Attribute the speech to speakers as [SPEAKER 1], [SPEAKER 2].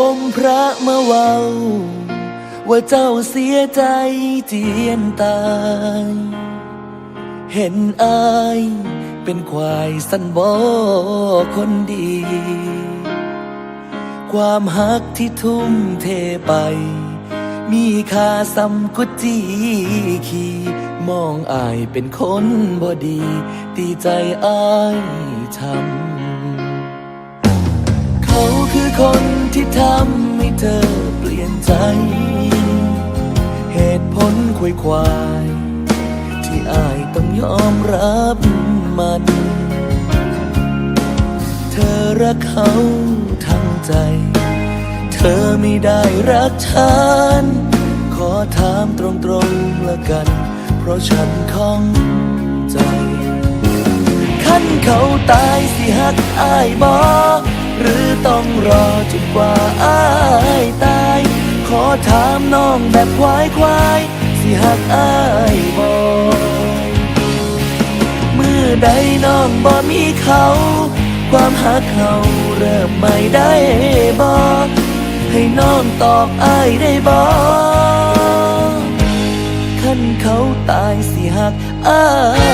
[SPEAKER 1] อมาเว้า ว่าเจ้าเสียใจเจียนตาย เห็นอายเป็นควายสันบอคนดี ความหักที่ทุ่มเทไป มีค่าซ้ำกุจีขีมองอายเป็นคนบอดี ตีใจอายทำเขาคือคน ที่ทำให้เธอเปลี่ยนใจ เหตุผลควยควาย ที่อายต้องยอมรับมัน เธอรักเขาทั้งใจ เธอไม่ได้รักฉัน ขอถามตรงๆละกัน เพราะฉันข้องใจ ขั้นเขาตายสิหักอายบอ หรือต้องรอจนกว่าอายตาย ขอถามน้องแบบควายควาย สิหักอายบอยมือใดน้องบ่มีเขา ความหักเขาเริ่มไม่ได้บอให้น้องตอบอายได้บอขั้นเขาตายสิหักอาย